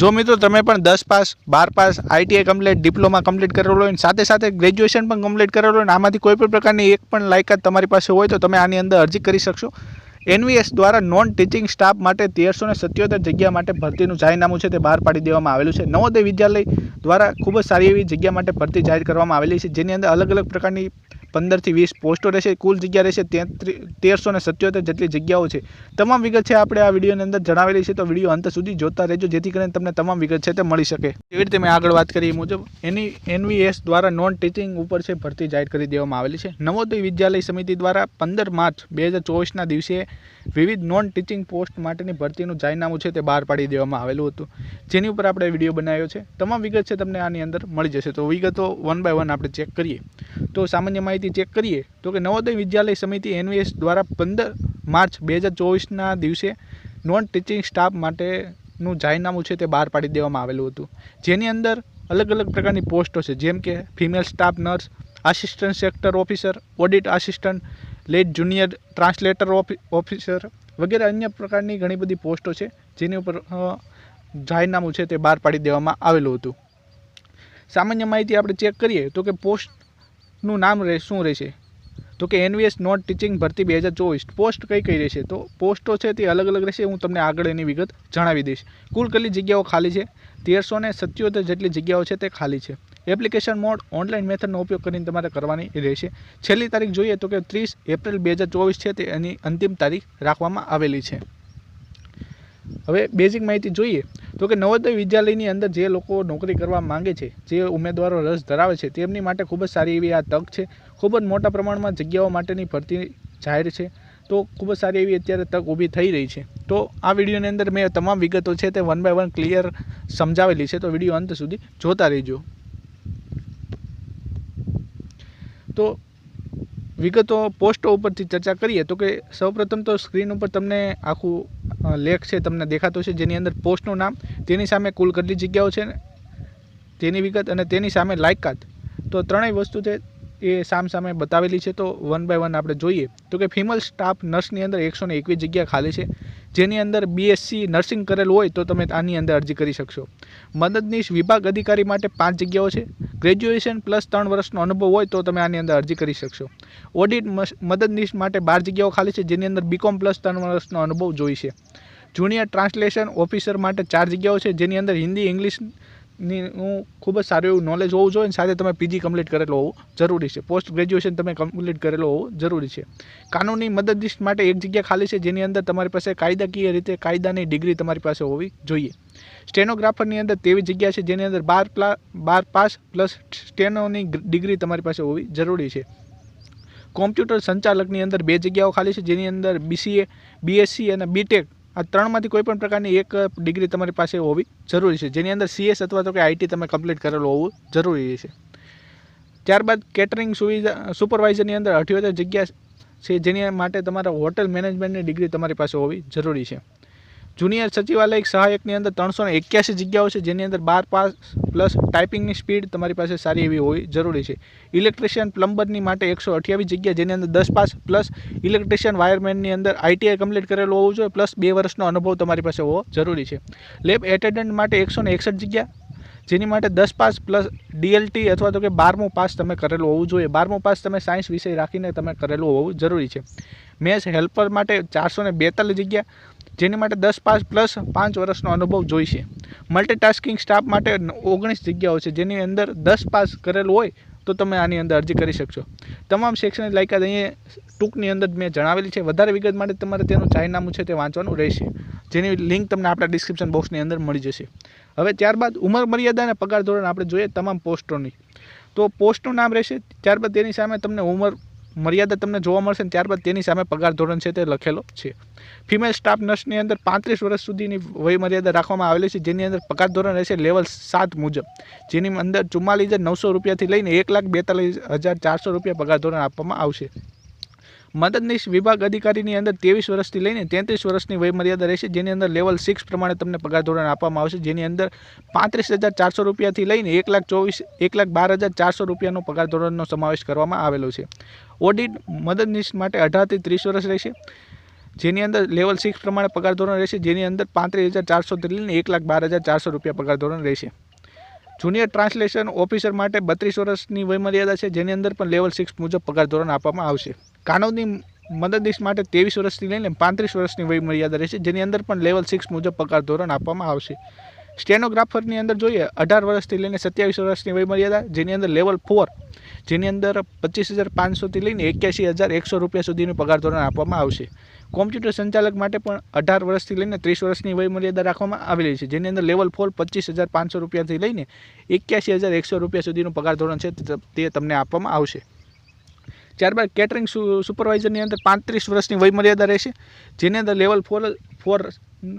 જો મિત્રો તમે પણ દસ પાસ, બાર pass ITI complete diploma complete કરેલો હોય અને સાથે સાથે ગ્રેજ્યુએશન પણ કમ્પ્લીટ કરેલો હોય અને આમાંથી કોઈ પણ પ્રકારની એક પણ લાયકાત તમારી પાસે હોય તો તમે આની અંદર અરજી કરી શકશો. એનવીએસ દ્વારા નોન ટીચિંગ સ્ટાફ માટે તેરસો ને સત્યોતેર જગ્યા માટે ભરતીનું જાહેરનામું છે તે બહાર પાડી દેવામાં આવેલું છે. નવોદય વિદ્યાલય દ્વારા ખૂબ જ સારી એવી જગ્યા માટે ભરતી જાહેર કરવામાં આવેલી છે, જેની અંદર અલગ અલગ પ્રકારની પંદરથી વીસ પોસ્ટો રહેશે, કુલ જગ્યા રહેશે તેરસો ને સત્યોતેર જેટલી જગ્યાઓ છે. તમામ વિગત છે આપણે આ વિડીયોની અંદર જણાવેલી છે, તો વીડિયો અંત સુધી જોતા રહેજો, જેથી કરીને તમને તમામ વિગત છે તે મળી શકે. એવી રીતે મેં આગળ વાત કરી મુજબ, એની, એનવીએસ દ્વારા નોન ટીચિંગ ઉપર છે ભરતી જાહેર કરી દેવામાં આવેલી છે. નવોદય વિદ્યાલય સમિતિ દ્વારા પંદર માર્ચ બે હજાર ચોવીસના દિવસે વિવિધ નોન ટીચિંગ પોસ્ટ માટેની ભરતીનું જાહેરનામું છે તે બહાર પાડી દેવામાં આવેલું હતું. જેની ઉપર આપણે વીડિયો બનાવ્યો છે. તમામ વિગત છે તમને આની અંદર મળી જશે. તો વિગતો વન બાય વન આપણે ચેક કરીએ. તો સામાન્ય માહિતી ચેક કરીએ તો કે નવોદય વિદ્યાલય સમિતિ એનવીએસ દ્વારા પંદર માર્ચ બે હજાર ચોવીસના દિવસે નોન ટીચિંગ સ્ટાફ માટેનું જાહેરનામું છે તે બહાર પાડી દેવામાં આવેલું હતું. જેની અંદર અલગ અલગ પ્રકારની પોસ્ટો છે. જેમ કે female staff nurse assistant sector officer audit assistant late junior translator officer વગેરે અન્ય પ્રકારની ઘણી બધી પોસ્ટો છે, જેની ઉપર જાહેરનામું છે તે બહાર પાડી દેવામાં આવેલું હતું. સામાન્ય માહિતી આપણે ચેક કરીએ તો કે પોસ્ટનું નામ રહે શું રહેશે? તો કે એનવીએસ નોટ ટીચિંગ ભરતી બે હજાર ચોવીસ, પોસ્ટ કઈ કઈ રહેશે? તો પોસ્ટો છે તે અલગ અલગ રહેશે, હું તમને આગળ એની વિગત જણાવી દઈશ. કુલ કેટલી જગ્યાઓ ખાલી છે? તેરસો ને સત્યોતેર જેટલી જગ્યાઓ છે તે ખાલી છે. એપ્લિકેશન મોડ ઓનલાઈન મેથડનો ઉપયોગ કરીને તમારે કરવાની રહેશે. છેલ્લી તારીખ જોઈએ તો કે ત્રીસ એપ્રિલ બે હજાર ચોવીસ છે તે એની અંતિમ તારીખ રાખવામાં આવેલી છે. હવે બેઝિક માહિતી જોઈએ તો કે નવોદય વિદ્યાલયની અંદર જે લોકો નોકરી કરવા માંગે છે, જે ઉમેદવારો રસ ધરાવે છે, તેમની માટે ખૂબ જ સારી એવી આ તક છે. ખૂબ જ મોટા પ્રમાણમાં જગ્યાઓ માટેની ભરતી જાહેર છે. તો ખૂબ જ સારી એવી અત્યારે તક ઊભી થઈ રહી છે. તો આ વિડીયોની અંદર મેં તમામ વિગતો છે તે વન બાય વન ક્લિયર સમજાવેલી છે. તો વીડિયો અંત સુધી જોતા રહેજો. તો વિગતો પોસ્ટો ઉપરથી ચર્ચા કરીએ તો કે સૌપ્રથમ તો સ્ક્રીન ઉપર તમને આખું લેખ છે તમને દેખાતો છે, જેની અંદર પોસ્ટનું નામ, તેની સામે કુલ કેટલી જગ્યાઓ છે, તેની વિગત અને તેની સામે લાયકાત. તો ત્રણેય વસ્તુ છે એ સામ સામે બતાવેલી છે. તો વન બાય વન આપણે જોઈએ તો કે ફિમેલ સ્ટાફ નર્સની અંદર એકસો ને એકવીસ જગ્યા ખાલી છે. જેની અંદર બીએસસી નર્સિંગ કરેલું હોય તો તમે આની અંદર અરજી કરી શકશો. મદદનીશ વિભાગ અધિકારી માટે પાંચ જગ્યાઓ છે. ગ્રેજ્યુએશન પ્લસ ત્રણ વર્ષનો અનુભવ હોય તો તમે આની અંદર અરજી કરી શકશો. ઓડિટ મદદનીશ માટે બાર જગ્યાઓ ખાલી છે. જેની અંદર બીકોમ પ્લસ ત્રણ વર્ષનો અનુભવ જોઈશે જુનિયર ટ્રાન્સલેશન ઓફિસર માટે ચાર જગ્યાઓ છે. જેની અંદર હિન્દી ઇંગ્લિશની નું ખૂબ જ સારું એવું નોલેજ હોવું જોઈએ અને સાથે તમે પીજી કમ્પ્લીટ કરેલો હોવું જરૂરી છે. પોસ્ટ ગ્રેજ્યુએશન તમે કમ્પ્લીટ કરેલો હોવું જરૂરી છે. કાનૂની મદદનીશ માટે એક જગ્યા ખાલી છે જેની અંદર તમારી પાસે કાયદાકીય રીતે કાયદાની ડિગ્રી તમારી પાસે હોવી જોઈએ. સ્ટેનોગ્રાફરની અંદર તેવી જગ્યા છે જેની અંદર બાર પ્લા, બાર પાસ પ્લસ સ્ટેનોની ડિગ્રી તમારી પાસે હોવી જરૂરી છે. કોમ્પ્યુટર સંચાલકની અંદર બે જગ્યાઓ ખાલી છે જેની અંદર બીસીએ બીએસસી અને બીટેક આ ત્રણમાંથી કોઈ પણ પ્રકારની એક ડિગ્રી તમારી પાસે હોવી જરૂરી છે. જેની અંદર સીએસ અથવા તો કે આઈટી તમે કમ્પ્લીટ કરેલું હોવું જરૂરી છે. ત્યારબાદ કેટરિંગ સુવિધા સુપરવાઇઝરની અંદર અઠ્યોતેર જગ્યા છે જેની માટે તમારા હોટેલ મેનેજમેન્ટની ડિગ્રી તમારી પાસે હોવી જરૂરી છે. જુનિયર સચિવાલય સહાયકની અંદર ત્રણસો એક્યાસી જગ્યાઓ છે જેની અંદર બાર પાસ પ્લસ ટાઈપિંગની સ્પીડ તમારી પાસે સારી એવી હોવી જરૂરી છે. ઇલેક્ટ્રિશિયન પ્લમ્બરની માટે એકસો અઠ્યાવીસ જગ્યા જેની અંદર દસ પાસ પ્લસ ઇલેક્ટ્રિશિયન વાયરમેનની અંદર આઈટીઆઈ કમ્પ્લીટ કરેલું હોવું જોઈએ પ્લસ બે વર્ષનો અનુભવ તમારી પાસે હોવો જરૂરી છે. લેબ એટેન્ડન્ટ માટે એકસો એકસઠ જગ્યા જેની માટે દસ પાસ પ્લસ ડીએલટી અથવા તો કે બારમું પાસ તમે કરેલું હોવું જોઈએ. બારમું પાસ તમે સાયન્સ વિષય રાખીને તમે કરેલું હોવું જરૂરી છે. મેથ્સ હેલ્પર માટે ચારસો ને જગ્યા જેની માટે દસ પાસ પ્લસ પાંચ વર્ષનો અનુભવ જોઈશે. મલ્ટીટાસ્કિંગ સ્ટાફ માટે ઓગણીસ જગ્યાઓ છે. જેની અંદર દસ પાસ કરેલું હોય તો તમે આની અંદર અરજી કરી શકશો. તમામ શૈક્ષણિક લાયકાત અહીંયા ટૂંકની અંદર મેં જણાવેલી છે. વધારે વિગત માટે તમારે તેનું જાહેરનામું છે તે વાંચવાનું રહેશે. જેની લિંક તમને આપણા ડિસ્ક્રિપ્શન બોક્સની અંદર મળી જશે. હવે ત્યારબાદ ઉંમર મર્યાદા અને પગાર ધોરણ આપણે જોઈએ તમામ પોસ્ટોની. તો પોસ્ટનું નામ રહેશે. ત્યારબાદ તેની સામે તમને ઉંમર મર્યાદા તમને જોવા મળશે ને ત્યારબાદ તેની સામે પગાર ધોરણ છે તે લખેલો છે. ફિમેલ સ્ટાફ નર્સની અંદર પાંત્રીસ વર્ષ સુધીની વયમર્યાદા રાખવામાં આવેલી છે, જેની અંદર પગાર ધોરણ રહેશે લેવલ સાત મુજબ. જેની અંદર ચુમ્માલીસ હજાર નવસો રૂપિયાથી લઈને એક લાખ બેતાલીસ હજાર ચારસો રૂપિયા પગાર ધોરણ આપવામાં આવશે. મદદનીશ વિભાગ અધિકારીની અંદર ત્રેવીસ વર્ષથી લઈને તેત્રીસ વર્ષની વયમર્યાદા રહેશે. જેની અંદર લેવલ સિક્સ પ્રમાણે તમને પગાર ધોરણ આપવામાં આવશે. જેની અંદર પાંત્રીસ હજાર ચારસો રૂપિયાથી લઈને એક લાખ ચોવીસ, એક લાખ બાર હજાર ચારસો રૂપિયાનો પગાર ધોરણનો સમાવેશ કરવામાં આવેલો છે. ઓડિટ મદદનીશ માટે અઢારથી ત્રીસ વર્ષ રહેશે. જેની અંદર લેવલ સિક્સ પ્રમાણે પગાર ધોરણ રહેશે. જેની અંદર પાંત્રીસ હજાર ચારસોથી લઈને એક લાખ બાર હજાર ચારસો રૂપિયા પગાર ધોરણ રહેશે. જુનિયર ટ્રાન્સલેશન ઓફિસર માટે બત્રીસ વર્ષની વયમર્યાદા છે. જેની અંદર પણ લેવલ સિક્સ મુજબ પગાર ધોરણ આપવામાં આવશે. કાનૂની મદદનીશ માટે ત્રેવીસ વર્ષથી લઈને પાંત્રીસ વર્ષની વયમર્યાદા રહેશે, જેની અંદર પણ લેવલ સિક્સ મુજબ પગાર ધોરણ આપવામાં આવશે. સ્ટેનોગ્રાફરની અંદર જોઈએ, અઢાર વર્ષથી લઈને સત્યાવીસ વર્ષની વયમર્યાદા જેની અંદર લેવલ ફોર જેની અંદર પચીસ હજાર પાંચસોથી લઈને એક્યાસી હજાર એકસો રૂપિયા સુધીનું પગાર ધોરણ આપવામાં આવશે. કોમ્પ્યુટર સંચાલક માટે પણ અઢાર વર્ષથી લઈને ત્રીસ વર્ષની વયમર્યાદા રાખવામાં આવેલી છે, જેની અંદર લેવલ ફોર પચીસ હજાર પાંચસો રૂપિયાથી લઈને એક્યાસી હજાર એકસો રૂપિયા સુધીનું પગાર ધોરણ છે તે તમને આપવામાં આવશે. ત્યારબાદ કેટરિંગ સુપરવાઇઝરની અંદર પાંત્રીસ વર્ષની વયમર્યાદા રહેશે, જેની અંદર લેવલ ફોર ફોર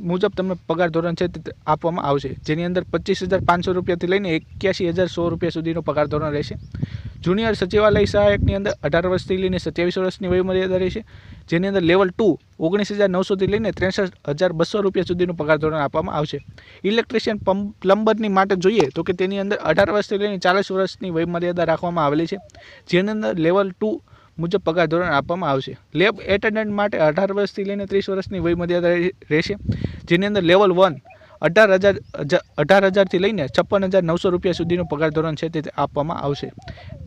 મુજબ તમને પગાર ધોરણ છે તે આપવામાં આવશે. જેની અંદર પચીસ હજાર પાંચસો રૂપિયાથી લઈને એક્યાસી હજાર સો રૂપિયા સુધીનો પગાર ધોરણ રહેશે. જુનિયર સચિવાલય સહાયકની અંદર અઢાર વર્ષથી લઈને સત્યાવીસ વર્ષની વયમર્યાદા રહેશે, જેની અંદર લેવલ ટુ ઓગણીસ હજાર નવસોથી લઈને ત્રેસઠ હજાર બસો રૂપિયા સુધીનું પગાર ધોરણ આપવામાં આવશે. ઇલેક્ટ્રિશિયન પંપ પ્લમ્બરની માટે જોઈએ તો કે તેની અંદર અઢાર વર્ષથી લઈને ચાલીસ વર્ષની વયમર્યાદા રાખવામાં આવેલી છે. જેની અંદર લેવલ ટુ મુજબ પગાર ધોરણ આપવામાં આવશે. લેબ એટેન્ડન્ટ માટે અઢાર વર્ષથી લઈને ત્રીસ વર્ષની વયમર્યાદા રહેશે. જેની અંદર લેવલ વન અઢાર હજાર હજા- અઢાર હજારથી લઈને છપ્પન હજાર નવસો રૂપિયા સુધીનું પગાર ધોરણ છે તે આપવામાં આવશે.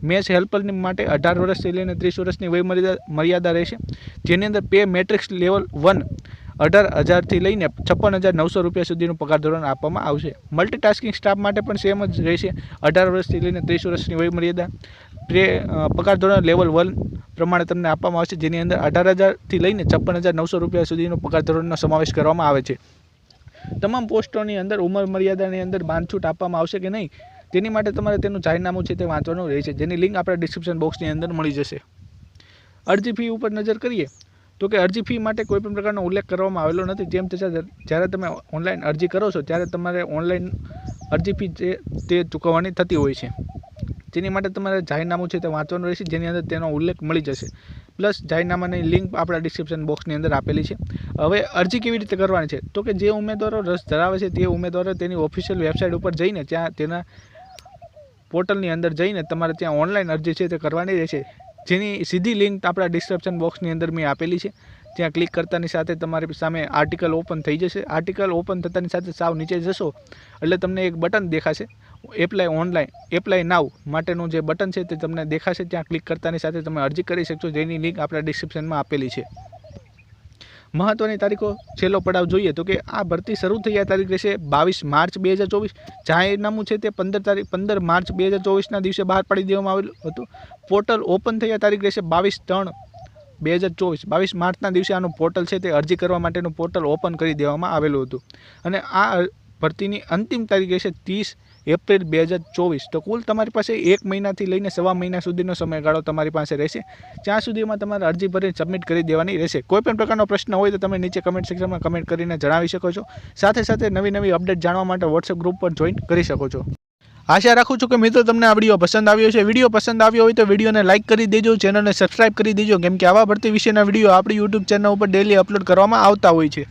મેચ હેલ્પરની માટે અઢાર વર્ષથી લઈને ત્રીસ વર્ષની વયમર્યાદા, મર્યાદા રહેશે. જેની અંદર પે મેટ્રિક્સ લેવલ વન અઢાર હજારથી લઈને છપ્પન હજાર નવસો રૂપિયા સુધીનું પગાર ધોરણ આપવામાં આવશે. મલ્ટીટાસ્કિંગ સ્ટાફ માટે પણ સેમ જ રહેશે. અઢાર વર્ષથી લઈને ત્રીસ વર્ષની વયમર્યાદા. પ્રે પગાર ધોરણ લેવલ વન પ્રમાણે તમને આપવામાં આવશે, જેની અંદર અઢાર હજારથી લઈને છપ્પન હજાર નવસો રૂપિયા સુધીનો પગાર ધોરણનો સમાવેશ કરવામાં આવે છે. તમામ પોસ્ટોની અંદર ઉંમર મર્યાદાની અંદર બાંધછૂટ આપવામાં આવશે કે નહીં, તેની માટે તમારે તેનું જાહેરનામું છે તે વાંચવાનું રહેશે, જેની લિંક આપણા ડિસ્ક્રિપ્શન બોક્સની અંદર મળી જશે. અરજી ફી ઉપર નજર કરીએ, તો કે અરજી ફી માટે કોઈપણ પ્રકારનો ઉલ્લેખ કરવામાં આવેલો નથી, જેમ છતાં જ્યારે તમે ઓનલાઈન અરજી કરો છો, ત્યારે તમારે ઓનલાઈન અરજી ફી જે, તે ચૂકવવાની થતી હોય છે. જેની માટે તમારે જાહેરનામું છે તે વાંચવાનું રહેશે, જેની અંદર તેનો ઉલ્લેખ મળી જશે. પ્લસ જાહેરનામાની લિંક આપણા ડિસ્ક્રિપ્શન બોક્સની અંદર આપેલી છે. હવે અરજી કેવી રીતે કરવાની છે? તો કે જે ઉમેદવારો રસ ધરાવે છે તે ઉમેદવારો તેની ઓફિશિયલ વેબસાઇટ ઉપર જઈને ત્યાં તેના પોર્ટલની અંદર જઈને તમારે ત્યાં ઓનલાઈન અરજી છે તે કરવાની રહેશે. જેની સીધી લિંક આપણા ડિસ્ક્રિપ્શન બોક્સની અંદર મેં આપેલી છે. ત્યાં ક્લિક કરતાની સાથે તમારી સામે આર્ટિકલ ઓપન થઈ જશે. આર્ટિકલ ઓપન થતાની સાથે સાવ નીચે જશો એટલે તમને એક બટન દેખાશે. એપ્લાય ઓનલાઈન એપ્લાય નાવ માટેનું જે બટન છે તે તમને દેખાશે. ત્યાં ક્લિક કરતાની સાથે તમે અરજી કરી શકશો, જેની લિંક આપણા ડિસ્ક્રિપ્શનમાં આપેલી છે. મહત્વની તારીખો, છેલ્લો પડાવ જોઈએ તો કે આ ભરતી શરૂ થઈ આ તારીખ રહેશે બાવીસ માર્ચ બે હજાર ચોવીસ. જાહેરનામું છે તે પંદર તારીખ, પંદર માર્ચ બે હજાર ચોવીસના દિવસે બહાર પાડી દેવામાં આવેલું હતું. પોર્ટલ ઓપન થઈ આ તારીખ રહેશે બાવીસ ત્રણ બે હજાર ચોવીસ. બાવીસ માર્ચના દિવસે આનું પોર્ટલ છે તે અરજી કરવા માટેનું પોર્ટલ ઓપન કરી દેવામાં આવેલું હતું. અને આ ભરતીની અંતિમ તારીખ રહેશે ત્રીસ એપ્રિલ બે હજાર ચોવીસ. તો કુલ તમારી પાસે એક મહિનાથી લઈને સવા મહિના સુધીનો સમયગાળો તમારી પાસે રહેશે. ત્યાં સુધીમાં તમારે અરજી ભરીને સબમિટ કરી દેવાની રહેશે. કોઈપણ પ્રકારનો પ્રશ્ન હોય તો તમે નીચે કમેન્ટ સેક્શનમાં કમેન્ટ કરીને જણાવી શકો છો. સાથે સાથે નવી નવી અપડેટ જાણવા માટે વોટ્સએપ ગ્રુપ પર જોઈન કરી શકો છો. આશા રાખું છું કે મિત્રો તમને આ વીડિયો પસંદ આવ્યો છે વીડિયો પસંદ આવ્યો હોય તો વિડીયોને લાઇક કરી દેજો. ચેનલને સબસ્ક્રાઇબ કરી દેજો. કેમ કે આવા ભરતી વિશેના વીડિયો આપણી યુટ્યુબ ચેનલ ઉપર ડેલી અપલોડ કરવામાં આવતા હોય છે.